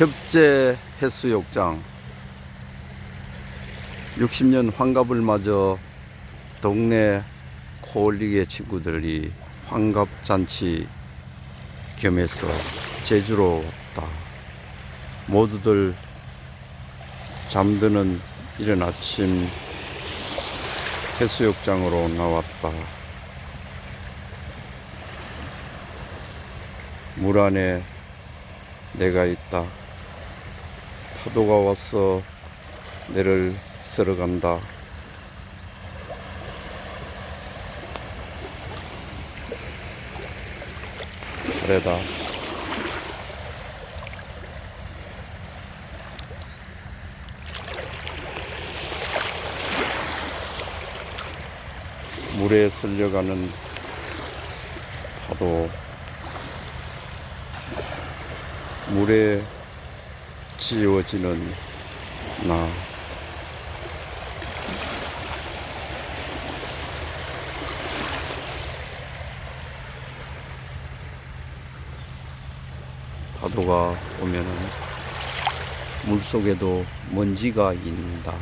협재 해수욕장 60년 환갑을 맞아 동네 코올리게 친구들이 환갑잔치 겸해서 제주로 왔다. 모두들 잠드는 이른 아침 해수욕장으로 나왔다. 물 안에 내가 있다. 파도가 와서 내를 쓸어 간다. 아래다. 물에 쓸려가는 파도. 물에 지워지는 나. 파도가 오면은 물 속에도 먼지가 있다.